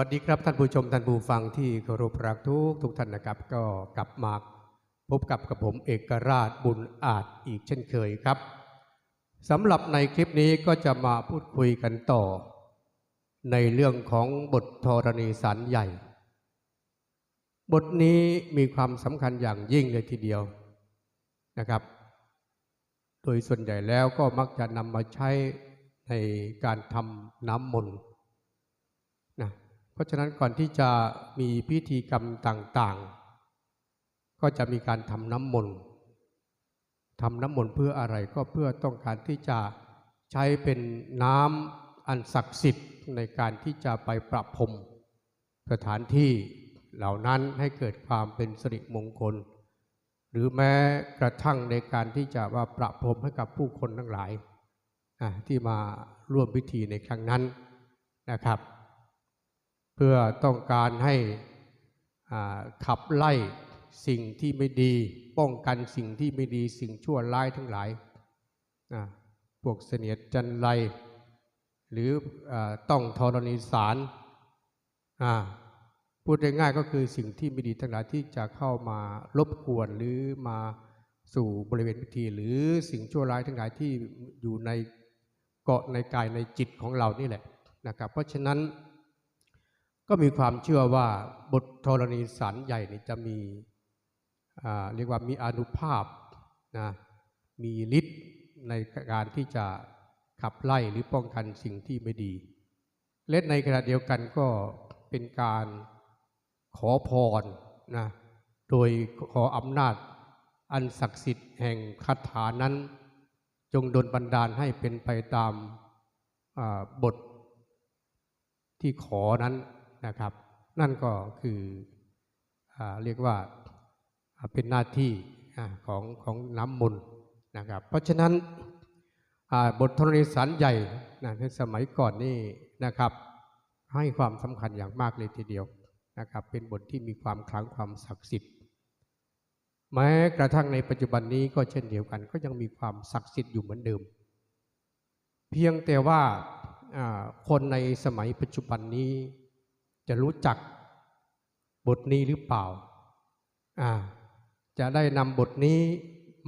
สวัสดีครับท่านผู้ชมท่านผู้ฟังที่เคารพรักทุกทุกท่านนะครับ ก็กลับมาพบกับกับผมเอกราชบุญอาจอีกเช่นเคยครับสำหรับในคลิปนี้ก็จะมาพูดคุยกันต่อ ในเรื่องของบทธรณีสารใหญ่ บทนี้มีความสำคัญอย่างยิ่งเลยทีเดียวนะครับ โดยส่วนใหญ่แล้วก็มักจะนำมาใช้ในการทำน้ำมนต์ ราะฉะนั้นก่อนที่จะมีพิธีกรรมต่างๆ ก็จะมีการทำน้ำมนต์ทำน้ำมนต์เพื่ออะไรก็เพื่อต้องการที่จะใช้เป็นน้ำอันศักดิ์สิทธิ์ในการที่จะไปประพรมสถานที่เหล่านั้นให้เกิดความเป็นสิริมงคล หรือแม้กระทั่งในการที่จะว่าประพรมให้กับผู้คนทั้งหลายที่มาร่วมพิธีในครั้งนั้นนะครับ เพื่อต้องการให้ขับไล่สิ่งที่ไม่ดี ป้องกันสิ่งที่ไม่ดีสิ่งชั่วร้ายทั้งหลายอะพวกเสนียดจันไร หรืออต้องธรณีสารพูดง่ายๆก็คือสิ่งที่ไม่ดีทั้งหลายที่จะเข้ามารบกวนหรือมาสู่บริเวณพิธี หรือสิ่งชั่วร้ายทั้งหลายที่อยู่ในเกาะในกายในจิตของเรานี่แหละนะครับเพราะฉะนั้น ก็มีความเชื่อว่าบทธรณีสารใหญ่นี่จะมีเรียกว่ามีอนุภาพนะมีฤทธิ์ในการที่จะขับไล่หรือป้องกันสิ่งที่ไม่ดี และในขณะเดียวกันก็เป็นการขอพรนะโดยขออำนาจอันศักดิ์สิทธิ์แห่งคาถานั้น จงดลบันดาลให้เป็นไปตามบทที่ขอนั้น นะครับ นั่นก็คืออเรียกว่าเป็นหน้าที่ของของน้ำมนต์นะครับ เพราะฉะนั้นบทธรณีสารใหญ่นะในสมัยก่อนนี่นะครับ ให้ความสำคัญอย่างมากเลยทีเดียวนะครับ เป็นบทที่มีความขลังความศักดิ์สิทธิ์แม้กระทั่งในปัจจุบันนี้ก็เช่นเดียวกัน ก็ยังมีความศักดิ์สิทธิ์อยู่เหมือนเดิม เพียงแต่ว่าคนในสมัยปัจจุบันนี้ จะรู้จักบทนี้หรือเปล่า อ่า จะได้นำบทนี้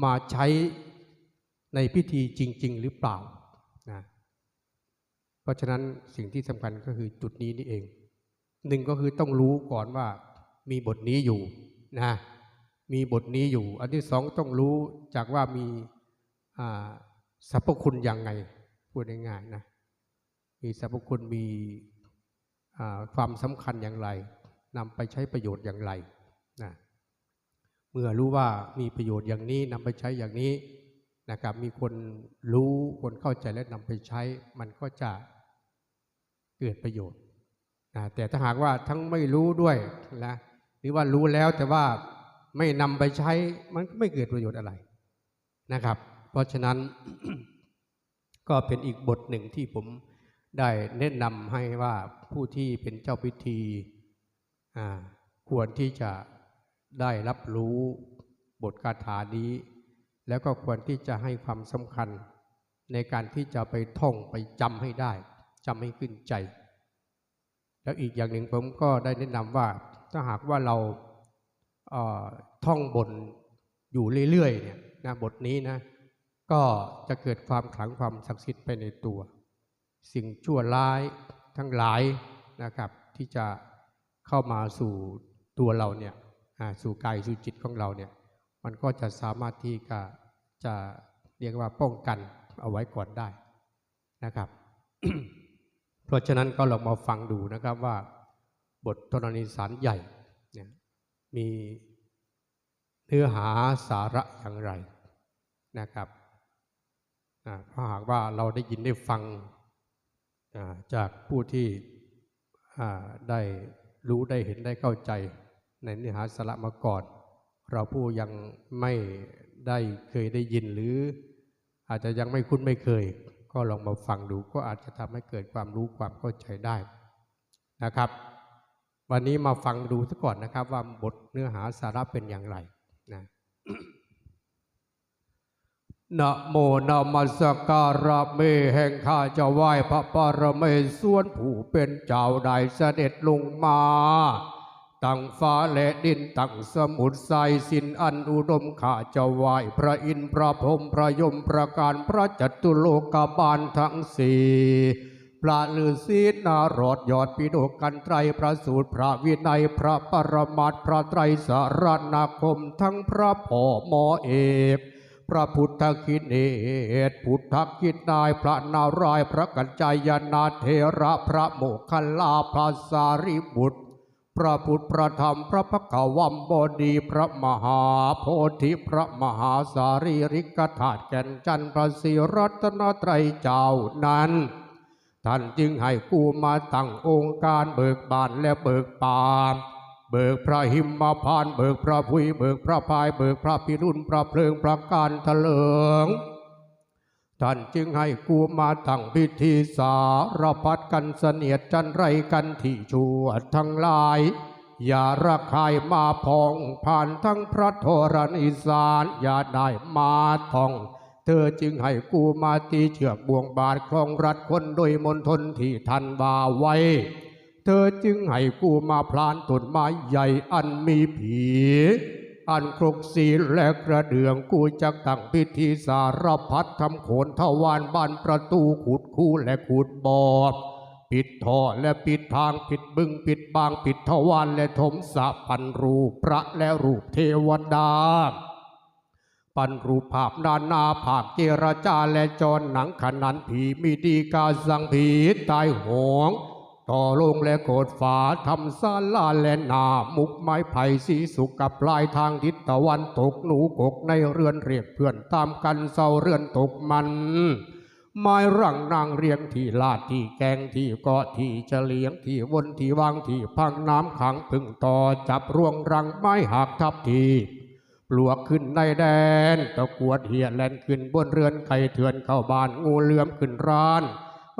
มาใช้ในพิธีจริง ๆ หรือเปล่านะเพราะฉะนั้นสิ่งที่สำคัญก็คือจุดนี้นี่เอง หนึ่งก็คือต้องรู้ก่อนว่ามีบทนี้อยู่นะมีบทนี้อยู่ อันที่สองต้องรู้จากว่ามีสรรพคุณอยังไงพูดง่ายๆนะมีสรรพคุณมี ความสำคัญอย่างไรนำไปใช้ประโยชน์อย่างไรนะเมื่อรู้ว่ามีประโยชน์อย่างนี้นำไปใช้อย่างนี้นะครับมีคนรู้คนเข้าใจและนำไปใช้ มันก็จะเกิดประโยชน์นะแต่ถ้าหากว่าทั้งไม่รู้ด้วยนะหรือว่ารู้แล้วแต่ว่าไม่นำไปใช้มันก็ไม่เกิดประโยชน์อะไรนะครับ เพราะฉะนั้นก็เป็นอีกบทหนึ่งที่ผม ได้แนะนำให้ว่าผู้ที่เป็นเจ้าพิธีควรที่จะได้รับรู้บทคาถานี้ แล้วก็ควรที่จะให้ความสำคัญ ในการที่จะไปท่องไปจำให้ได้จำให้ขึ้นใจ แล้วอีกอย่างหนึ่งผมก็ได้แนะนำว่าถ้าหากว่าเราเท่องบนอยู่เรื่อยๆเนี่ยนะบทนี้นะก็จะเกิดความขลังความศักดิ์สิทธิ์ไปในตัว สิ่งชั่วร้ายทั้งหลายนะครับ ที่จะเข้ามาสู่ตัวเราเนี่ยสู่กายสู่จิตของเราเนี่ยมันก็จะสามารถที่จะจะเรียกว่าป้องกันเอาไว้ก่อนได้นะครับ เพราะฉะนั้นก็ลองมาฟังดูนะครับว่า บทธรณีสารใหญ่เนี่ยมีเนื้อหาสาระอย่างไรนะครับ ถ้าหากว่าเราได้ยินได้ฟัง จากผู้ที่ได้รู้ได้เห็นได้เข้าใจในเนื้อหาสาระมาก่อน เราผู้ยังไม่ได้เคยได้ยินหรือ อาจจะยังไม่คุ้นไม่เคย ก็ลองมาฟังดูก็อาจจะทำให้เกิดความรู้ความเข้าใจได้นะครับ วันนี้มาฟังดูซะก่อนนะครับว่าบทเนื้อหาสาระเป็นอย่างไรนะ นะโมนามสการะเมแห่งข้าจะไหว้พระปรเมศวรผู้เป็นเจ้าได้เสด็จลงมา ตั้งฟ้าและดินตั้งสมุทรใสสินอันอุดมข้าจะไหว้พระอินทร์พระพรหมพระยมประการพระจัตุโลกบาลทั้งสี่พระฤาษีนารอดยอดปิฎกกันไตรพระสูตรพระวินัยพระปรมัตพระไตรสารนาคมทั้งพระพ่อหมอเอก พระพุทธคิดเอตพุทธคิดนายพระนารายพระกัจจายนาเทระพระโมคคัลลาพระสารีบุตร พระพุทธพระธรรมพระพกวัมบดีพระมหาโพธิพระมหาสารีริกธาตุแก่นจันทร์พระศรีรัตนตรัยเจ้านั้น ท่านจึงให้กูมาตั้งองค์การเบิกบานและเบิกปาม เบิกพระหิมมาพานเบิกพระพุยเบิกพระพายเบิกพระพิรุณพระเพลิงพระการทะเลิงท่านจึงให้กูมาตั้งพิธีสารพัดกันเสนียดจันไรกันที่ชั่วทั้งหลาย อย่าระคายมาพองผ่านทั้งพระโทรนิสารอย่าได้มาท่อง เธอจึงให้กูมาตีเชือกบ่วงบาทคลองรัดคนโดยมนทนที่ทันว่าไว้ เธอจึงให้กูมาพลานต้นไม้ใหญ่อันมีผี อันครกศีลและกระเดื่องกูจะตั้งพิธีสารพัดทำโขนทวารบานประตูขุดคู่และขุดบ่อปิดท่อและปิดทางปิดบึงปิดบางปิดทวารและถมสะพันรูพระและรูปเทวดาปันรูปภาพนานาภาคเจรจาและจรหนังขนันผีมีดีกาสังผีตายโหง ต่อลงและโกดฝาทำซาลาและนามุกไม้ไผ่สีสุกกับปลายทางทิศตะวันตกหนูกกในเรือนเรียกเพื่อนตามกันเศร้าเรือนตกมันไม้รังนางเรียงที่ลาดที่แกงที่เกาะที่เฉลียงที่วนที่วางที่พังน้ำขังพึ่งต่อจับร่วงรังไม้หักทับทีปลวกขึ้นในแดนตะกวดเหียแลนขึ้นบนเรือนไข่เถื่อนเข้าบ้านงูเหลือมขึ้นร้าน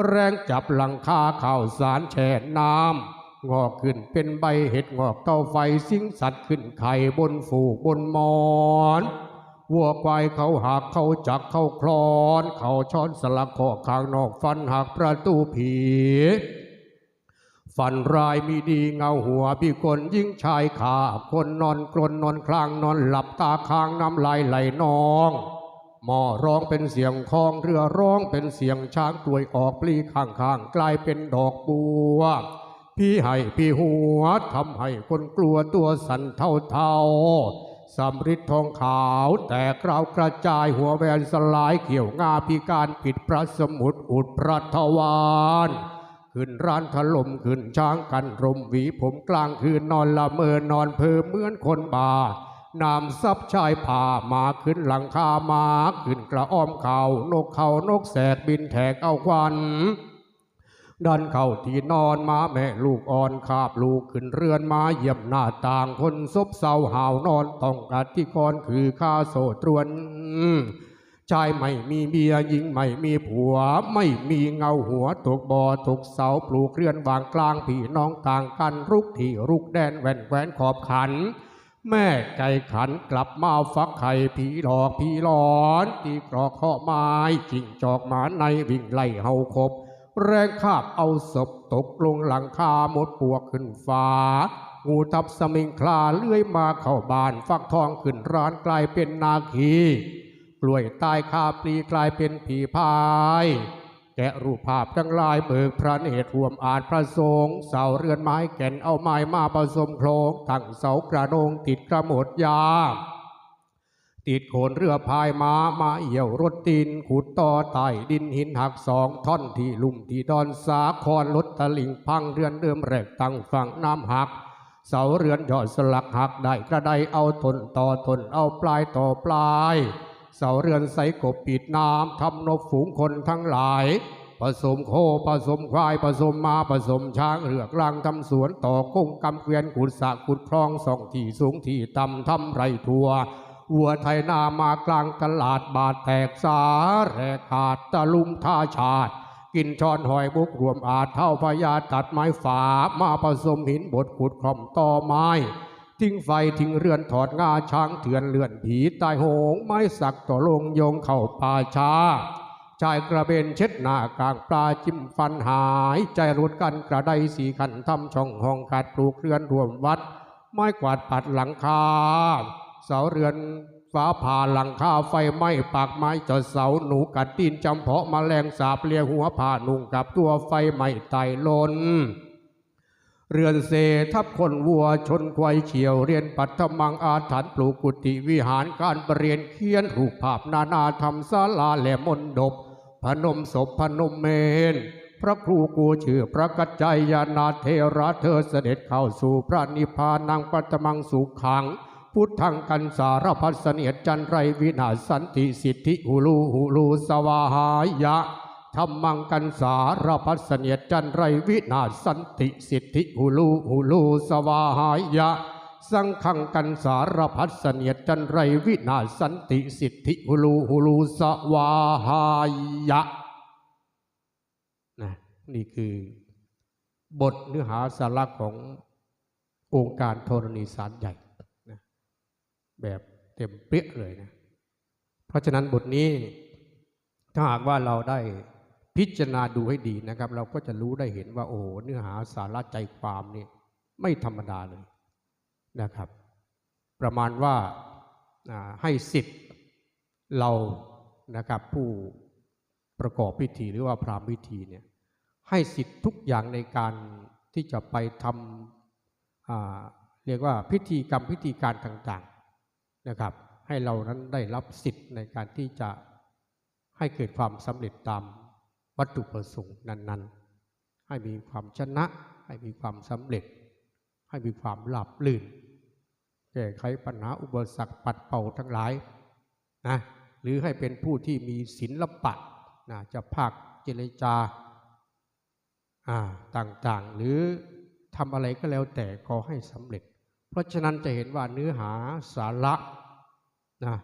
แรงจับหลังคาข่าวสารแช่น้ำงอกขึ้นเป็นใบเห็ดงอกเต้าไฟสิงสัตว์ขึ้นไข่บนฝูกบนหมอนวัวควายเขาหักเขาจักเขาคลอน เขาช้อนสลักขอข้างนอกฟันหักประตูผีฝันรายมีดีเงาหัวพี่คนยิ่งชายขาคนนอนกรนนอนคลางนอนหลับตาค้างน้ำลายไหลนอง หมอร้องเป็นเสียงคองเรือร้องเป็นเสียงช้างกลวยออกปลีข้างข้างๆกลายเป็นดอกบัว พี่ให้พี่หัวทำให้คนกลัวตัวสั่นเท่าเท่าๆสำริดทองขาวแต่กราวกระจายหัวแหวนสลายเขี่ยวงาพิการปิดพระสมุดอุดพระทวารขึ้นร้านถล่มขึ้นช้างกันรมหวีผมกลางคืนนอนละเมอนอนเพอเหมือนคนบา นามซับชายผ่ามาขึ้นหลังคามาขึ้นกระอ้อมเขานกเขานกแสกบินแทกเอาควันดันเข้าที่นอนมาแม่ลูกอ่อนคาบลูกขึ้นเรือนมาเยี่ยมหน้าต่างคนซบเศร้าห่าวนอนต้องกัดที่กรคือข้าโสตรวนชายไม่มีเมียหญิงไม่มีผัว ไม่มีเงาหัวตกบ่อตกเสาปลูกเรือนวางกลางพี่น้องต่างกันรุกที่รุกแดนแหวนแหวนขอบขัน แม่ไก่ขันกลับมาฟักไข่ผีหลอกผีหลอนตีกรอกข้อไม้จิงจอกหมาในวิ่งไล่เฮาคบ แรงคาบเอาศพตกลงหลังคาหมดปวกขึ้นฟ้า งูทับสมิงคลาเลื้อยมาเข้าบ้านฟักทองขึ้นร้านกลายเป็นนาคี กล้วยตายคาปลีกลายเป็นผีพาย แกะรูปภาพทั้งลายเบิกพระเนตรห่วมอาจพระสงฆ์เสาเรือนไม้แก่นเอาไม้มาผสมโครงตั้งเสากระโดงติดกระหมดยา ติดโขนเรือพายมามาเอี่ยวรถตีนขุดต่อไต่ดินหินหักสองท่อนที่ลุ่มที่ดอนสาคอนรถตะลิงพังเรือนเดิมแรกตั้งฝั่งน้ำหัก เสาเรือนยอดสลักหักได้กระไดเอาทนต่อทนเอาปลายต่อปลาย เสาเรือนใสกบปิดน้ำทำนบฝูงคนทั้งหลายผสมโคผสมควายผสมมาผสมช้างเรือกลางทำสวนต่อกุ้งกำเกวียนขุดสระขุดคลองส่องที่สูงที่ต่ำทำไรทัววัวไทยนามากลางตลาดบาดแตกสาแรกขาดตะลุมท่าชาติกินช้อนหอยบุกรวมอาจเท่าพญาตัดไม้ฝามาผสมหินบดขุดคล่อมต่อไม้ ทิ้งไฟทิ้งเรือนถอดงาช้างเถื่อนเลื่อนผีตายโหงไม้สักต่อลงโยงเข้าป่าชาชายกระเบนเช็ดหน้ากลางปลาจิ้มฟันหาย ใจรุดกันกระไดสีขันทำช่องห้องขาดปลูกเรือนรวมวัด ไม้กวาดปัดหลังคา เสาเรือนฟ้าผ่าหลังคาไฟไหม้ปากไม้จอดเสาหนูกัดตีนจำเพาะแมลงสาบเลียหัวผ่านุ่งกับตัวไฟไหม้ไตลน เรือนเซทับคนวัวชนควายเฉียวเรียนปัทมังอาถรรพ์ปลูกกุฏิวิหารการประเรียนเขียนรูปภาพนานาธรรมศาลาแหลมมนดบ พนมศพพนมเมน พระครูกูชื่อพระกัจจายานาเทระเธอเสด็จเข้าสู่พระนิพพานังปัตมังสุขัง พุทธังกันสารพัสเนียจันไรวินาศสันติสิทธิหูลูหูลูสวาหายะ ธรรมังกันสารพัสเนียจันไรวินาศสันติสิทธิหูลูหูลูสวาหายะ สังขังกันสารพัสเนียจันไรวินาศสันติสิทธิหูลูหูลูสวาหายะนะนี่คือบทเนื้อหาสาระขององค์การธรณีสารใหญ่นะแบบเต็มเปี้ยเลยนะ เพราะฉะนั้นบทนี้ถ้าหากว่าเราได้ พิจารณาดูให้ดีนะครับ เราก็จะรู้ได้เห็นว่า โอ้โหเนื้อหาสาระใจความนี่ไม่ธรรมดาเลยนะครับ ประมาณว่าให้สิทธิ์เรานะครับผู้ประกอบพิธีหรือว่าพราหมณ์พิธีเนี่ยให้สิทธิ์ทุกอย่างในการที่จะไปทำเรียกว่าพิธีกรรมพิธีการต่างๆนะครับ ให้เรานั้นได้รับสิทธิ์ในการที่จะให้เกิดความสำเร็จตาม วัตถุประสงค์นั้นๆ ให้มีความชนะ ให้มีความสำเร็จ ให้มีความหลับลื่น แก้ไขปัญหาอุปสรรคปัดเป่าทั้งหลายนะหรือให้เป็นผู้ที่มีศิลปะนะจะภาคเจรจาอ่าต่างๆ หรือทำอะไรก็แล้วแต่ขอให้สำเร็จ เพราะฉะนั้นจะเห็นว่าเนื้อหาสาระนะ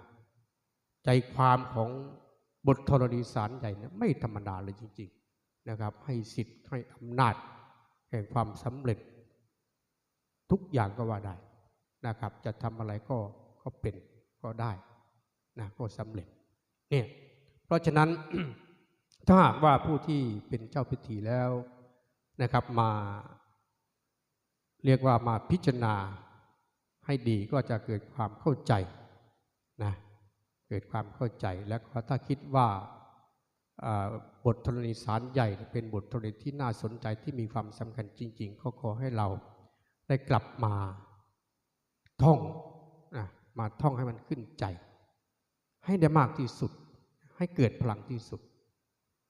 ใจความของ บทธรณีสารใหญ่เนี่ยไม่ธรรมดาเลยจริง ๆนะครับ ให้สิทธิ์ให้อำนาจ แห่งความสำเร็จ ทุกอย่างก็ว่าได้นะครับ จะทำอะไรก็ก็เป็นก็ได้นะก็สำเร็จเนี่ยเพราะฉะนั้นถ้าหากว่าผู้ที่เป็นเจ้าพิธีแล้วนะครับมาเรียกว่ามาพิจารณาให้ดีก็จะเกิดความเข้าใจนะ เกิดความเข้าใจแล้วก็ถ้าคิดว่าบทธรณีสารใหญ่เป็นบทธรณีที่น่าสนใจที่มีความสำคัญจริง ๆ ก็ขอให้เราได้กลับมาท่องมาท่องให้มันขึ้นใจ ให้ได้มากที่สุด ให้เกิดพลังที่สุด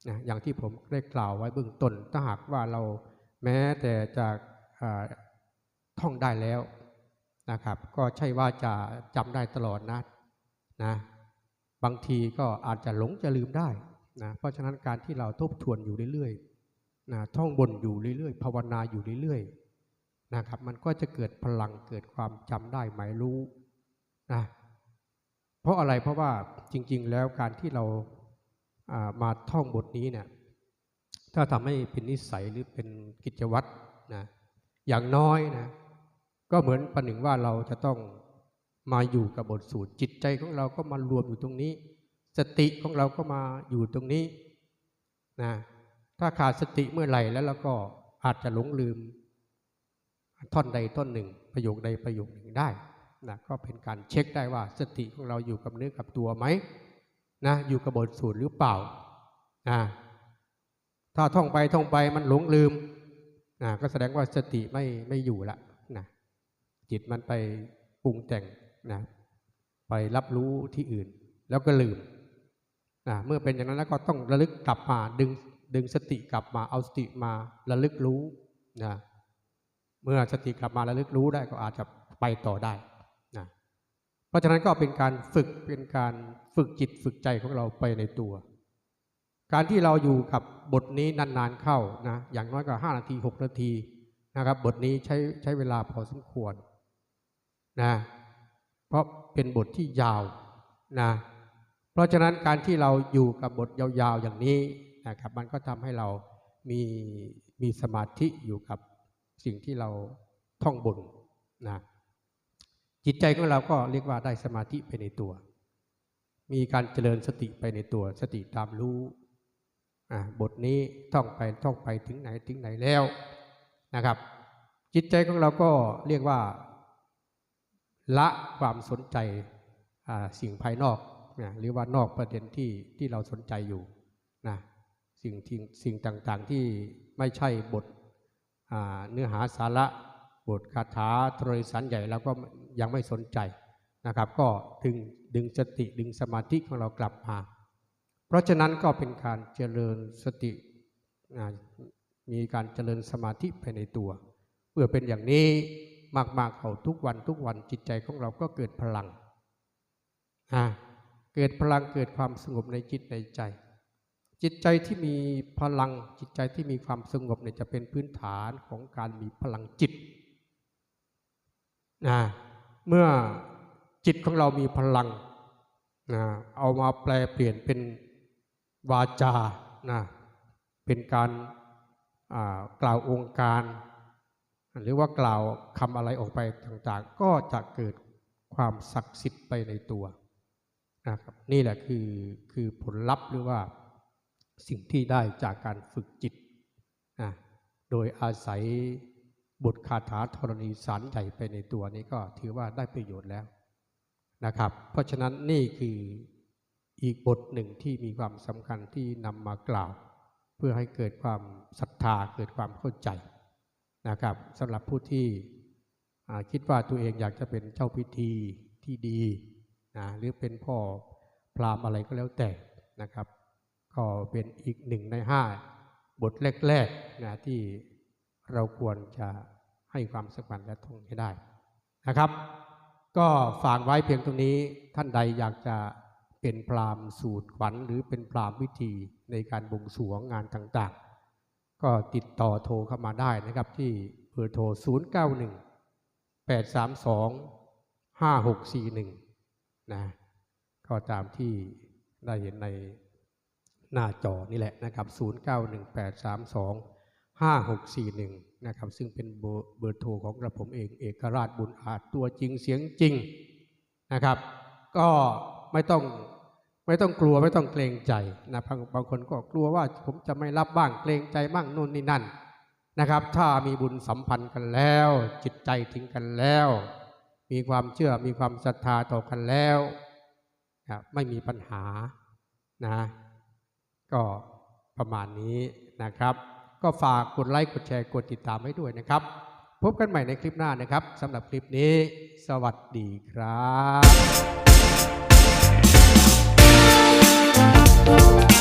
นะอย่างที่ผมได้กล่าวไว้เบื้องต้นถ้าหากว่าเราแม้แต่จะท่องได้แล้วนะครับ ก็ใช่ว่าจะจำได้ตลอดนะนะ บางทีก็อาจจะหลงจะลืมได้นะเพราะฉะนั้นการที่เราทบทวนอยู่เรื่อยๆนะท่องบนอยู่เรื่อยๆ ภาวนาอยู่เรื่อยๆนะครับมันก็จะเกิดพลังเกิดความจำได้หมายรู้นะเพราะอะไรเพราะว่าจริง ๆ แล้วการที่เราามาท่องบทนี้เนี่ยถ้าทำให้เป็นนิสัยหรือเป็นกิจวัตรนะอย่างน้อยนะก็เหมือนประหนึ่งว่าเราจะต้อง มาอยู่กับบทสูตร จิตใจของเราก็มารวมอยู่ตรงนี้ สติของเราก็มาอยู่ตรงนี้นะถ้าขาดสติเมื่อไหร่แล้วเราก็อาจจะหลงลืม ท่อนใดท่อนหนึ่ง ประโยคใดประโยคหนึ่งได้นะก็เป็นการเช็คได้ว่าสติของเราอยู่กับเนื้อกับตัวไหมนะอยู่กับบทสูตรหรือเปล่านะถ้าท่องไปท่องไปมันหลงลืมนะก็แสดงว่าสติไม่ไม่อยู่ละนะจิตมันไปปรุงแต่ง นะไปรับรู้ที่อื่น แล้วก็ลืมนะเมื่อเป็นอย่างนั้นแล้วก็ต้องระลึกกลับมาดึงดึงสติกลับมาเอาสติมาระลึกรู้นะเมื่อสติกลับมาระลึกรู้ได้ก็อาจจะไปต่อได้นะเพราะฉะนั้นก็เป็นการฝึกเป็นการฝึกจิตฝึกใจของเราไปในตัว การที่เราอยู่กับบทนี้นานๆเข้านะอย่างน้อยก็ห้านาทีหกนาทีนะครับ บทนี้ใช้ใช้เวลาพอสมควรนะ เพราะเป็นบทที่ยาวนะเพราะฉะนั้นการที่เราอยู่กับบทยาวๆอย่างนี้นะครับมันก็ทำให้เรามีมีสมาธิอยู่กับสิ่งที่เราท่องบนนะจิตใจของเราก็เรียกว่าได้สมาธิไปในตัว มีการเจริญสติไปในตัว สติตามรู้บทนี้ท่องไปท่องไปถึงไหนถึงไหนแล้วนะครับ จิตใจของเราก็เรียกว่า ละความสนใจสิ่งภายนอกนะหรือว่านอกประเด็นที่ที่เราสนใจอยู่นะสิ่งที่สิ่งต่างๆที่ไม่ใช่บทเนื้อหาสาระบทคาถาตรสันใหญ่เราก็ยังไม่สนใจนะครับ ก็ดึงดึงสติดึงสมาธิของเรากลับมา เพราะฉะนั้นก็เป็นการเจริญสติมีการเจริญสมาธิภายในตัว เมื่อเป็นอย่างนี้ มากๆเขาทุกวันทุกวันจิตใจของเราก็เกิดพลังอ่าเกิดพลังเกิดความสงบในจิตในใจ จิตใจที่มีพลังจิตใจที่มีความสงบเนี่ยจะเป็นพื้นฐานของการมีพลังจิตนะเมื่อจิตของเรามีพลังนะเอามาแปลเปลี่ยนเป็นวาจานะเป็นการกล่าวองค์การ หรือว่ากล่าวคำอะไรออกไปต่างๆ ก็จะเกิดความศักดิ์สิทธิ์ไปในตัวนะครับนี่แหละคือคือผลลัพธ์หรือว่าสิ่งที่ได้จากการฝึกจิตนะโดยอาศัยบทคาถาธรณีสารใหญ่ไปในตัวนี้ก็ถือว่าได้ประโยชน์แล้วนะครับ เพราะฉะนั้นนี่คืออีกบทหนึ่งที่มีความสำคัญที่นำมากล่าว เพื่อให้เกิดความศรัทธาเกิดความเข้าใจ นะครับสำหรับผู้ที่คิดว่าตัวเองอยากจะเป็นเจ้าพิธีที่ดีนะหรือเป็นพ่อพราหมณ์อะไรก็แล้วแต่นะครับ ก็เป็นอีกหนึ่งในห้าบทแรกๆนะที่เราควรจะให้ความสำคัญและท่องให้ได้นะครับ ก็ฝากไว้เพียงตรงนี้ท่านใดอยากจะเป็นพราหมณ์สูตรขวัญหรือเป็นพราหมณ์วิธีในการบวงสรวงงานต่างๆ ก็ติดต่อโทรเข้ามาได้นะครับที่เบอร์โทร 091 832 5641 นะก็ตามที่ได้เห็นในหน้าจอนี่แหละนะครับ 091832 5641 นะครับ ซึ่งเป็นเบอร์เบอร์โทรของกระผมเองเอกราชบุญอาจตัวจริงเสียงจริงนะครับ ก็ไม่ต้อง ไม่ต้องกลัวไม่ต้องเกรงใจนะบางบางคนก็กลัวว่าผมจะไม่รับบ้างเกรงใจบ้างนู่นนี่นั่นนะครับ ถ้ามีบุญสัมพันธ์กันแล้ว จิตใจถึงกันแล้ว มีความเชื่อมีความศรัทธาต่อกันแล้วนะไม่มีปัญหานะ ก็ประมาณนี้นะครับ ก็ฝากกดไลค์กดแชร์กดติดตามให้ด้วยนะครับ พบกันใหม่ในคลิปหน้านะครับสำหรับคลิปนี้ สวัสดีครับ Thank you